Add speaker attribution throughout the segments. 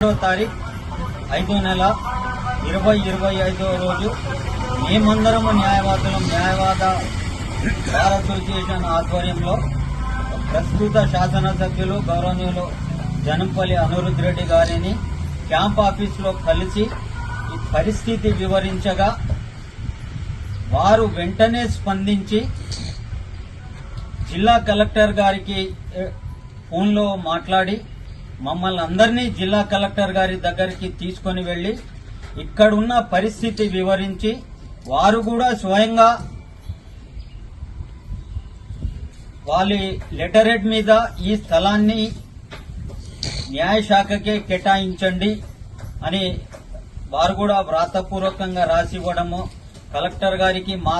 Speaker 1: రెండో తారీఖు ఐదో నెల ఇరవై ఇరవై ఐదో రోజు మేమందరము న్యాయవాదులం న్యాయవాద బార్ అసోసియేషన్ ఆధ్వర్యంలో ప్రస్తుత శాసనసభ్యులు గౌరవనీయులు జనంపల్లి అనిరుద్ రెడ్డి గారిని క్యాంప్ ఆఫీసులో కలిసి ఈ పరిస్థితి వివరించగా వారు వెంటనే స్పందించి జిల్లా కలెక్టర్ గారికి ఫోన్లో మాట్లాడి మమ్మల్ని అందరినీ జిల్లా కలెక్టర్ గారి దగ్గరికి తీసుకొని వెళ్ళి ఇక్కడున్న పరిస్థితి వివరించి వారు కూడా స్వయంగా వాళ్ళ లెటరేట్ మీద ఈ స్థలాన్ని న్యాయశాఖకే కేటాయించండి అని వారు కూడా వ్రాతపూర్వకంగా రాసి ఇవ్వడము. కలెక్టర్ గారికి మా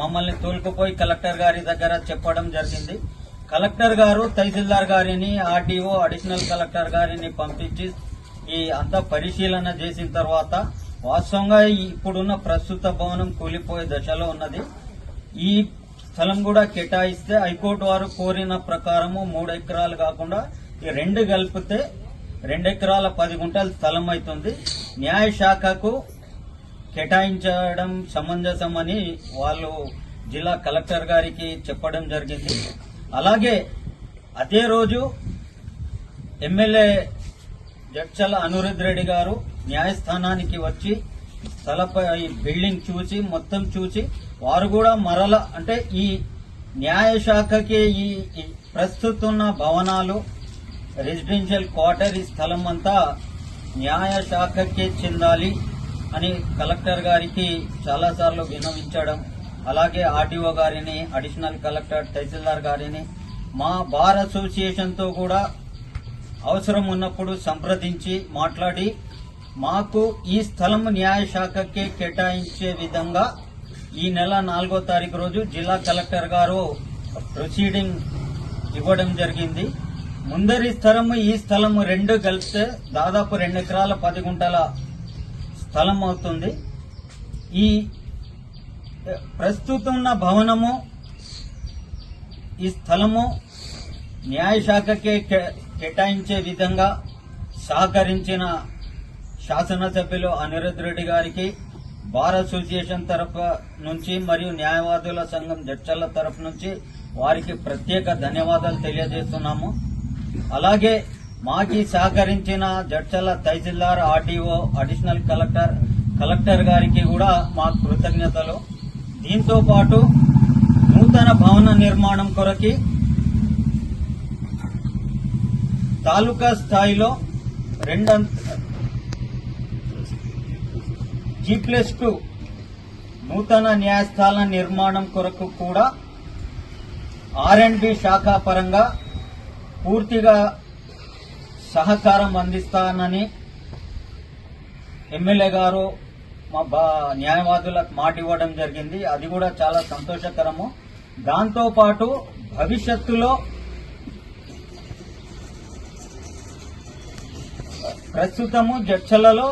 Speaker 1: మమ్మల్ని తోలుకుపోయి కలెక్టర్ గారి దగ్గర చెప్పడం జరిగింది. కలెక్టర్ గారు తహసీల్దార్ గారిని ఆర్డీఓ అడిషనల్ కలెక్టర్ గారిని పంపించి ఈ అంతా పరిశీలన చేసిన తర్వాత వాస్తవంగా ఇప్పుడున్న ప్రస్తుత భవనం కూలిపోయే దశలో ఉన్నది. ఈ స్థలం కూడా కేటాయిస్తే హైకోర్టు వారు కోరిన ప్రకారము మూడు ఎకరాలు కాకుండా ఈ రెండు కలిపితే రెండు ఎకరాల పది గుంటల స్థలం అవుతుంది. న్యాయశాఖకు కేటాయించడం సమంజసమని వాళ్ళు జిల్లా కలెక్టర్ గారికి చెప్పడం జరిగింది. అలాగే అదే రోజు ఎమ్మెల్యే జడ్చల అనురుద్ రెడ్డి గారు న్యాయస్థానానికి వచ్చి స్థలపై బిల్డింగ్ చూసి మొత్తం చూసి వారు కూడా మరల అంటే ఈ న్యాయశాఖకి ఈ ఈ ప్రస్తుతం ఉన్న భవనాలు రెసిడెన్షియల్ క్వార్టర్ ఈ స్థలం అంతా న్యాయశాఖకే చెందాలి అని కలెక్టర్ గారికి చాలాసార్లు విన్నవించడం అలాగే ఆర్డీఓ గారిని అడిషనల్ కలెక్టర్ తహసీల్దార్ గారిని మా బార్ అసోసియేషన్తో కూడా అవసరం ఉన్నప్పుడు సంప్రదించి మాట్లాడి మాకు ఈ స్థలం న్యాయశాఖకే కేటాయించే విధంగా ఈ నెల నాలుగో తారీఖు రోజు జిల్లా కలెక్టర్ గారు ప్రొసీడింగ్ ఇవ్వడం జరిగింది. ముందరి స్థలం ఈ స్థలం రెండు కలిస్తే దాదాపు రెండు ఎకరాల పది గుంటల స్థలం అవుతుంది. ఈ ప్రస్తుతం ఉన్న భవనము ఈ స్థలము న్యాయశాఖకే కే- కేటాయించే విధంగా సహకరించిన శాసనసభ్యులు అనిరుద్ రెడ్డి గారికి బార్ అసోసియేషన్ తరఫు నుంచి మరియు న్యాయవాదుల సంఘం జడ్చల తరఫు నుంచి వారికి ప్రత్యేక ధన్యవాదాలు తెలియజేస్తున్నాము. అలాగే మాకి సహకరించిన Jadcherla tehsildar RDO additional collector collector గారికి కూడా మా కృతజ్ఞతలు. దీంతో పాటు నూతన భవన నిర్మాణం కొరకి తాలూకా స్థాయిలో రెండంత జీ ప్లస్ టూ నూతన న్యాయస్థాన నిర్మాణం కొరకు కూడా ఆర్ అండ్ బి శాఖ పరంగా పూర్తిగా సహకారం అందిస్తానని ఎమ్మెల్యే గారు మా బా న్యాయవాదులకు మాట ఇవ్వడం జరిగింది. అది కూడా చాలా సంతోషకరము. దాంతో పాటు భవిష్యత్తులో ప్రస్తుతము జడ్చలలో